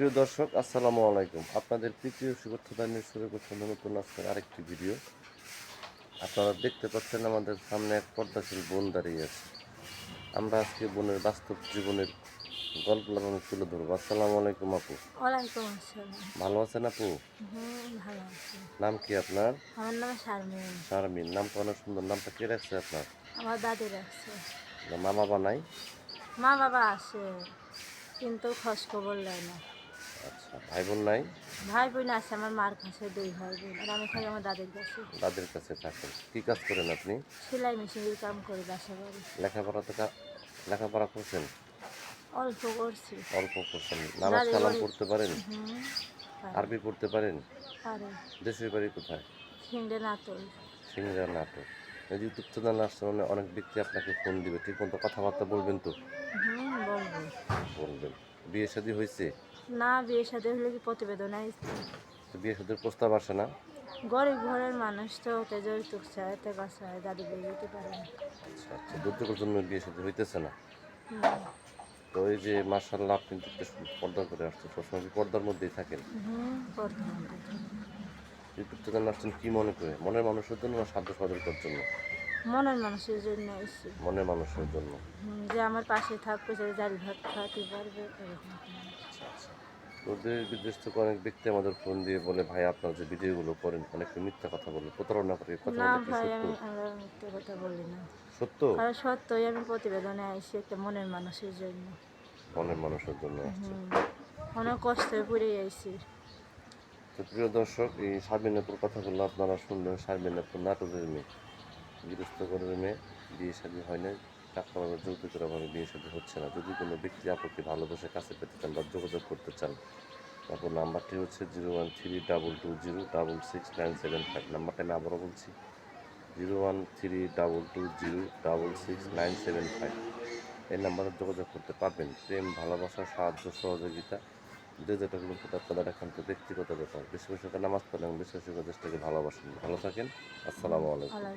প্রিয় দর্শক আসসালামু আলাইকুম। আপনাদের তৃতীয় নিয়ে শুরু করছেন নতুন আজকের আরেকটি ভিডিও। আপনারা দেখতে পাচ্ছেন আমাদের সামনে এক পর্দাশীল বোন দাঁড়িয়ে আছে। আমরা আজকে বোনের বাস্তব জীবনের গল্প লাগানো তুলে ধরবো। আসসালামু আলাইকুম আপু। ওয়ালাইকুম আসসালাম। ভালো আছেন আপু? ভালো আছি। নাম কি আপনার? আমার নাম শারমিন। শারমিন। নামটা অনেক সুন্দর। নামটা কে রাখছে আপনার? আমার দাদি রাখছে। না মামা বানাই মা বাবা আসে কিন্তু খোঁজ খবর নেয় না। আচ্ছা ভাই বোন নাই? ভাই বোন আছে আমার মার কাছে দুই ভাই বোন আর আমি আমার দাদির কাছে। তাদের কাছে থাকেন। কি কাজ করেন আপনি? সেলাই মেশিনের কাম করি বাসা বাড়ি। লেখাপড়া তো লেখাপড়া করছেন? অল্প করছি। অল্প করছেন। নামাজ কালাম পড়তে পারেন? আরবি পড়তে পারেন? দেশের বাড়ি কোথায়? হিন্ডে নাতল সিংড়া নাটক এই ইউটিউব চ্যানেল আসছে মানে অনেক ব্যক্তি আপনাকে ফোন দিবে। ঠিক মতো কথাবার্তা বলবেন তো? বলবেন। বিয়ে শাদী হয়েছে? না বিয়ের সাথে হলে কি প্রতিবেদন আসছে তো বিয়ে শাদীর প্রস্তাব আসে না। গরিব ঘরের মানুষ তো ওতে যৌতুক চায় তে বাসায় দাদি বিয়ে দিতে পারে না। আচ্ছা আচ্ছা জন্য বিয়ে শাদী হইতেছে না? তো এই যে মার্শাল্লাহ আপনি পর্দা করে আসছেন সবসময় কি পর্দার মধ্যেই থাকেন? ইউটিউব চ্যানেল আসছেন কি মনে করে? মনের মানুষের জন্য না সাধ্য সাধনকার জন্য? মনের মানুষের জন্য এসেছি। মনের মানুষের জন্য। যে আমার পাশে থাকবে যে জাল ভাত খাওয়াতে পারবে এরকম। আচ্ছা আচ্ছা। দেশ বিদেশ থেকে অনেক ব্যক্তি আমাদের ফোন দিয়ে বলে ভাই আপনার যে ভিডিওগুলো করেন অনেক মিথ্যা কথা বলে প্রতারণা করে কথা না ভাই আমি আমরা মিথ্যে কথা বলি না। সত্য? কারণ সত্যই আমি প্রতিবেদনে আইসি একটা মনের মানুষের জন্য। মনের মানুষের জন্য আসছে হুম, অনেক কষ্টে পড়ে আইসি। তো প্রিয় দর্শক এই সাবিনাপুর কথাগুলো আপনারা শুনলেন সাবিনাপুর নাটকের মেয়ে। গৃহস্থ ঘরের মেয়ে বিয়ে শাদী হয় না টাকাভাবে যৌতুকের অভাবে বিয়ে শাদী হচ্ছে না। যদি কোনো ব্যক্তি আপুকে ভালোবেসে, কাছে পেতে চান বা যোগাযোগ করতে চান, তারপর নাম্বারটি হচ্ছে zero one three double two zero double six nine seven five. নাম্বারটা আমি আবারও বলছি, zero one three double two zero double six nine seven five. এই নাম্বারে যোগাযোগ করতে পারবেন। প্রেম, ভালোবাসা, সাহায্য, সহযোগিতা যে যেটা হলো সেটা আপনাদের একান্ত ব্যক্তিগত ব্যাপার। বেশি বেশি করে নামাজ পড়েন বেশি বেশি করে দেশটাকে ভালোবাসেন। ভালো থাকেন। আসসালামু আলাইকুম।